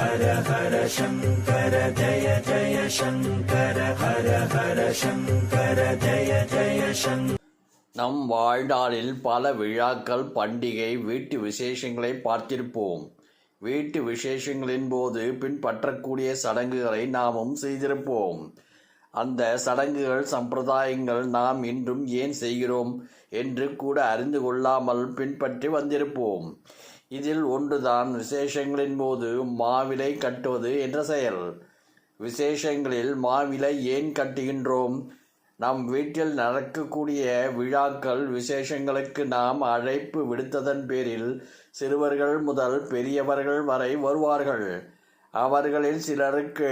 ஹர ஹர சங்கர ஜய ஜய சங்கர ஹர ஹர சங்கர ஜய ஜய சங்கர நம் வாழ்நாளில் பல விழாக்கள் பண்டிகை வீட்டு விசேஷங்களை பார்த்திருப்போம். வீட்டு விசேஷங்களின் போது பின்பற்றக்கூடிய சடங்குகளை நாமும் செய்திருப்போம். அந்த சடங்குகள் சம்பிரதாயங்கள் நாம் இன்றும் ஏன் செய்கிறோம் என்று கூட அறிந்து கொள்ளாமல் பின்பற்றி வந்திருப்போம். இதில் ஒன்றுதான் விசேஷங்களின் போது மாவிலை கட்டுவது என்ற செயல். விசேஷங்களில் மாவிலை ஏன் கட்டுகின்றோம்? நம் வீட்டில் நடக்கக்கூடிய விழாக்கள் விசேஷங்களுக்கு நாம் அழைப்பு விடுத்ததன் பேரில் சிறுவர்கள் முதல் பெரியவர்கள் வரை வருவார்கள். அவர்களில் சிலருக்கு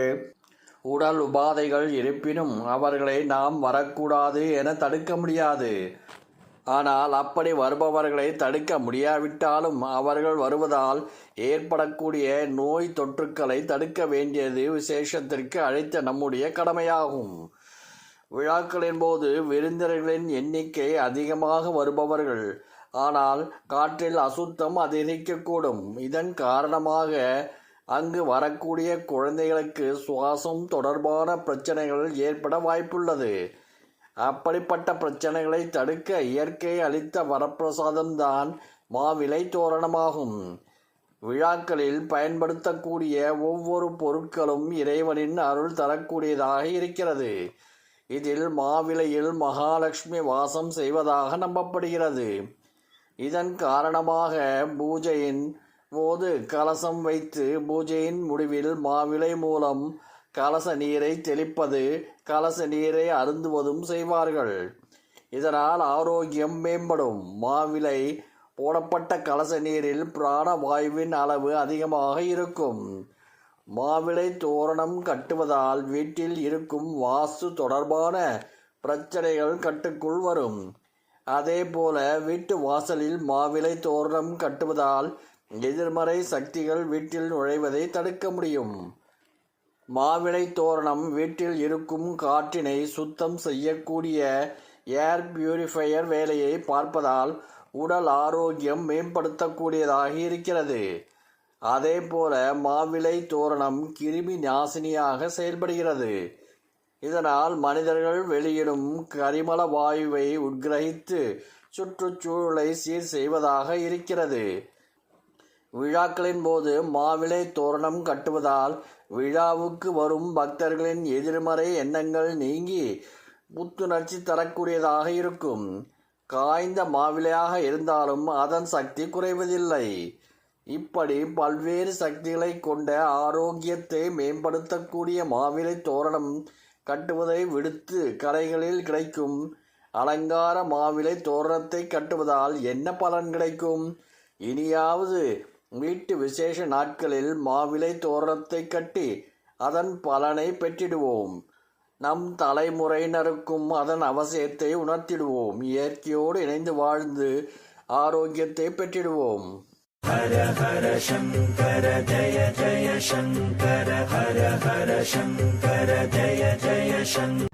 உடல் உபாதைகள் இருப்பினும் அவர்களை நாம் வரக்கூடாது என தடுக்க முடியாது. ஆனால் அப்படி வருபவர்களை தடுக்க முடியாவிட்டாலும் அவர்கள் வருவதால் ஏற்படக்கூடிய நோய் தொற்றுக்களை தடுக்க வேண்டியது விசேஷத்திற்கு அழைத்த நம்முடைய கடமையாகும். விழாக்களின் போது விருந்தினர்களின் எண்ணிக்கை அதிகமாக வருபவர்கள். ஆனால் காற்றில் அசுத்தம் அதிகரிக்கக்கூடும். இதன் காரணமாக அங்கு வரக்கூடிய குழந்தைகளுக்கு சுவாசம் தொடர்பான பிரச்சனைகள் ஏற்பட வாய்ப்புள்ளது. அப்படிப்பட்ட பிரச்சனைகளை தடுக்க இயற்கை அளித்த வரப்பிரசாதம்தான் மாவிலை தோரணமாகும். விழாக்களில் பயன்படுத்தக்கூடிய ஒவ்வொரு பொருட்களும் இறைவனின் அருள் தரக்கூடியதாக இருக்கிறது. இதில் மாவிலையில் மகாலட்சுமி வாசம் செய்வதாக நம்பப்படுகிறது. இதன் காரணமாக பூஜையின் போது கலசம் வைத்து பூஜையின் முடிவில் மாவிலை மூலம் கலச நீரை தெளிப்பது கலச நீரை அருந்துவதும் செய்வார்கள். இதனால் ஆரோக்கியம் மேம்படும். மாவிலை போடப்பட்ட கலச நீரில் பிராணவாயுவின் அளவு அதிகமாக இருக்கும். மாவிலை தோரணம் கட்டுவதால் வீட்டில் இருக்கும் வாஸ்து தொடர்பான பிரச்சனைகள் கட்டுக்குள் வரும். அதே போல வீட்டு வாசலில் மாவிலை தோரணம் கட்டுவதால் எதிர்மறை சக்திகள் வீட்டில் நுழைவதை தடுக்க முடியும். மாவிளை தோரணம் வீட்டில் இருக்கும் காற்றினை சுத்தம் செய்யக்கூடிய ஏர் பியூரிஃபையர் வேலையை பார்ப்பதால் உடல் ஆரோக்கியம் மேம்படுத்தக்கூடியதாக இருக்கிறது. அதே போல மாவிளை தோரணம் கிருமி நாசினியாக செயல்படுகிறது. இதனால் மனிதர்கள் வெளியிடும் கரிமல வாயுவை உட்கிரகித்து சுற்றுச்சூழலை சீர் செய்வதாக இருக்கிறது. விழாக்களின் போது மாவிலை தோரணம் கட்டுவதால் விழாவுக்கு வரும் பக்தர்களின் எதிர்மறை எண்ணங்கள் நீங்கி புத்துணர்ச்சி தரக்கூடியதாக இருக்கும். காய்ந்த மாவிலையாக இருந்தாலும் அதன் சக்தி குறைவதில்லை. இப்படி பல்வேறு சக்திகளை கொண்ட ஆரோக்கியத்தை மேம்படுத்தக்கூடிய மாவிலை தோரணம் கட்டுவதை விடுத்து கடைகளில் கிடைக்கும் அலங்கார மாவிலை தோரணத்தை கட்டுவதால் என்ன பலன் கிடைக்கும்? இனியாவது வீட்டு விசேஷ நாட்களில் மாவிலை தோரணத்தை கட்டி அதன் பலனை பெற்றிடுவோம். நம் தலைமுறையினருக்கும் அதன் அவசியத்தை உணர்த்திடுவோம். இயற்கையோடு இணைந்து வாழ்ந்து ஆரோக்கியத்தை பெற்றிடுவோம். ஹர ஹர சங்கர ஜய ஜய சங்கர ஹர ஹர சங்கர ஜய ஜய சங்கர.